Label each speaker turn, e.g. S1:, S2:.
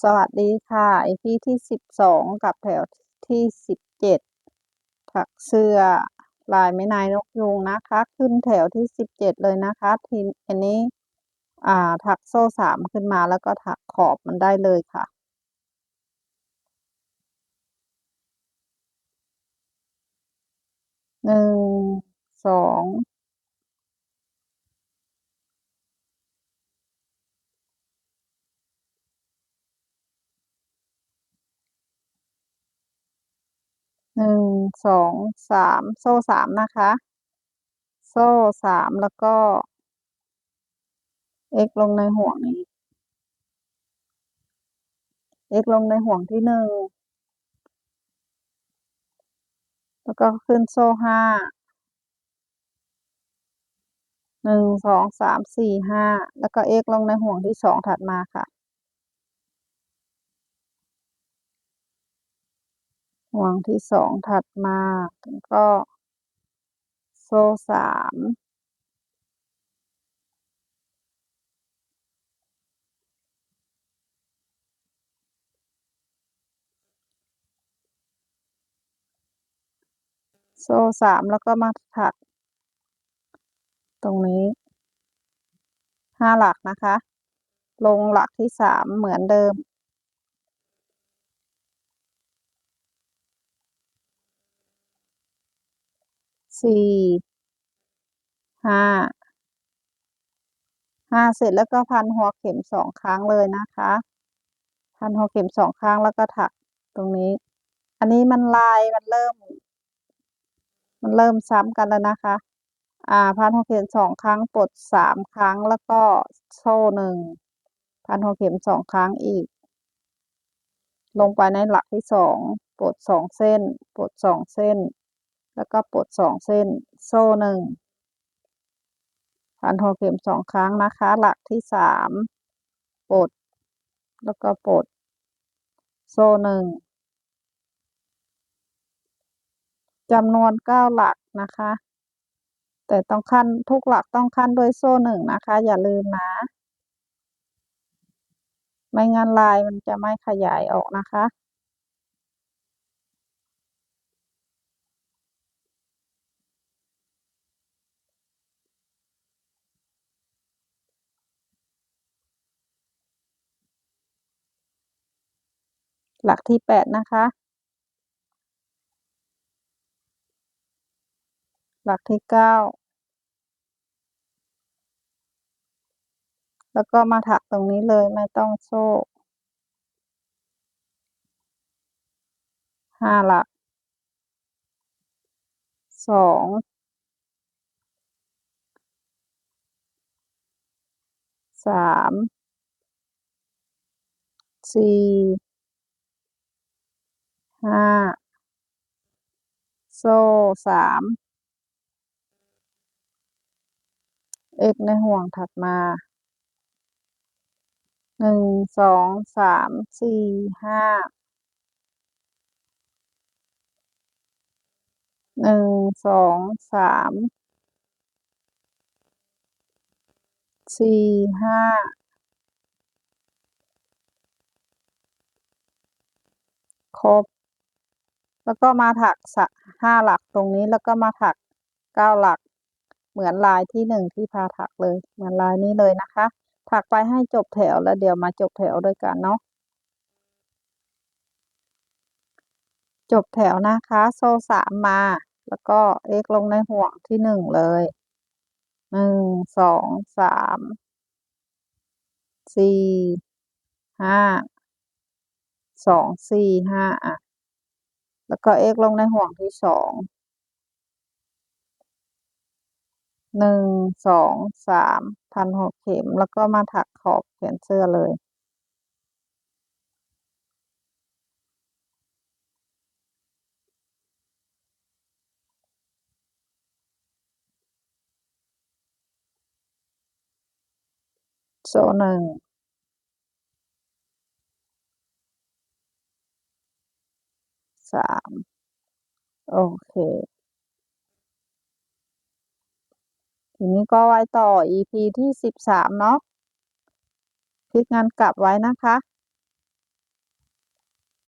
S1: สวัสดีค่ะ EP ที่สิบสองกับแถวที่สิบเจ็ดถักเสื้อลายไม้นายนกยุงนะคะ ขึ้นแถวที่สิบเจ็ดเลยนะคะ ทีอันนี้อ่าถักโซ่สามขึ้นมาแล้วก็ถักขอบมันได้เลยค่ะ หนึ่ง สอง หนึ่งสองสามโซ่สามนะคะ โซ่สามแล้วก็ x ลงในห่วงนี้ x ลงในห่วงที่หนึ่งแล้วก็ขึ้นโซ่ห้าหนึ่งสองสามสี่ห้าแล้วก็ x ลงในห่วงที่สองถัดมาค่ะ ห่วงที่สองถัดมาก็โซ่สามโซ่สามแล้วก็มาถัก ตรงนี้ห้าหลักนะคะ ลงหลักที่สามเหมือนเดิม สี่ห้าห้าเสร็จแล้วก็พันหัวเข็มสองครั้งเลยนะคะ พันหัวเข็มสองครั้งแล้วก็ถักตรงนี้ อันนี้มันลายมันเริ่ม มันเริ่มซ้ำกันแล้วนะคะ อ่า พันหัวเข็มสองครั้งปลดสามครั้งแล้วก็โซ่หนึ่งพันหัวเข็มสองครั้งอีก ลงไปในหลักที่สองปลดสองเส้นปลดสองเส้น แล้วก็ปลดสองเส้น โซ่หนึ่งพันหัวเข็มสองครั้งนะคะ หลักที่สามปลด แล้วก็ปลด โซ่หนึ่งจำนวนเก้าหลักนะคะ แต่ต้องขั้นทุกหลักต้องขั้นด้วยโซ่หนึ่งนะคะ อย่าลืมนะ ไม่งั้นลายมันจะไม่ขยายออกนะคะ หลักที่แปดนะคะ หลักที่เก้าแล้วก็มาถักตรงนี้เลยไม่ต้องโซ่ห้าหลักสองสามสี่ ห้าโซ่สาม x ในห่วงถัดมาหนึ่งสองสามสี่ห้าหนึ่งสองสามสี่ห้าครบ แล้วก็มาถักสะห้าหลักตรงนี้แล้วก็มาถักเก้าหลัก เหมือนลายที่หนึ่งที่พาถักเลย เหมือนลายนี้เลยนะคะ ถักไปให้จบแถวแล้วเดี๋ยวมาจบแถวด้วยกันเนาะจบแถวนะคะ โซ่สามมา แล้วก็ x ลงในห่วงที่หนึ่งเลยหนึ่งสองสามสี่ห้าสองสี่ห้าอะ แล้วก็ x ลงในห่วงที่สองหนึ่งสองสามพันหัวเข็ม แล้วก็มาถักขอบแขนเสื้อเลย โซ่หนึ่ง สาม โอเค ทีนี้ก็ไว้ต่อ EP ที่สิบสามเนาะพลิกงานกลับไว้นะคะ